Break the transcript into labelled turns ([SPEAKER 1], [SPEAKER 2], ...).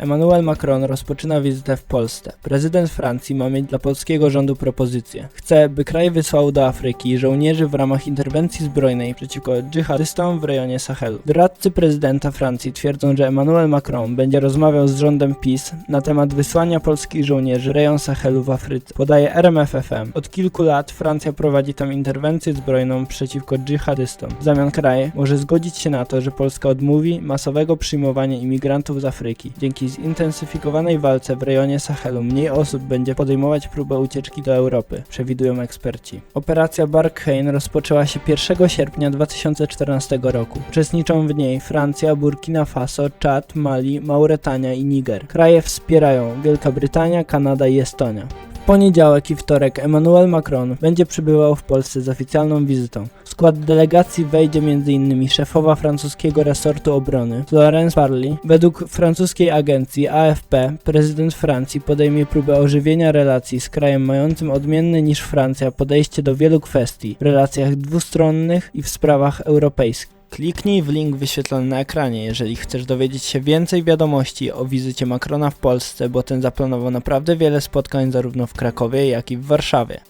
[SPEAKER 1] Emmanuel Macron rozpoczyna wizytę w Polsce. Prezydent Francji ma mieć dla polskiego rządu propozycję. Chce, by kraj wysłał do Afryki żołnierzy w ramach interwencji zbrojnej przeciwko dżihadystom w rejonie Sahelu. Doradcy prezydenta Francji twierdzą, że Emmanuel Macron będzie rozmawiał z rządem PiS na temat wysłania polskich żołnierzy rejon Sahelu w Afryce. Podaje RMFFM. Od kilku lat Francja prowadzi tam interwencję zbrojną przeciwko dżihadystom. W zamian kraj może zgodzić się na to, że Polska odmówi masowego przyjmowania imigrantów z Afryki. Dzięki zintensyfikowanej walce w rejonie Sahelu mniej osób będzie podejmować próbę ucieczki do Europy, przewidują eksperci. Operacja Barkhane rozpoczęła się 1 sierpnia 2014 roku. Uczestniczą w niej Francja, Burkina Faso, Czad, Mali, Mauretania i Niger. Kraje wspierają Wielka Brytania, Kanada i Estonia. Poniedziałek i wtorek Emmanuel Macron będzie przybywał w Polsce z oficjalną wizytą. W skład delegacji wejdzie m.in. szefowa francuskiego resortu obrony Florence Parly. Według francuskiej agencji AFP prezydent Francji podejmie próbę ożywienia relacji z krajem mającym odmienne niż Francja podejście do wielu kwestii w relacjach dwustronnych i w sprawach europejskich. Kliknij w link wyświetlony na ekranie, jeżeli chcesz dowiedzieć się więcej wiadomości o wizycie Macrona w Polsce, bo ten zaplanował naprawdę wiele spotkań zarówno w Krakowie, jak i w Warszawie.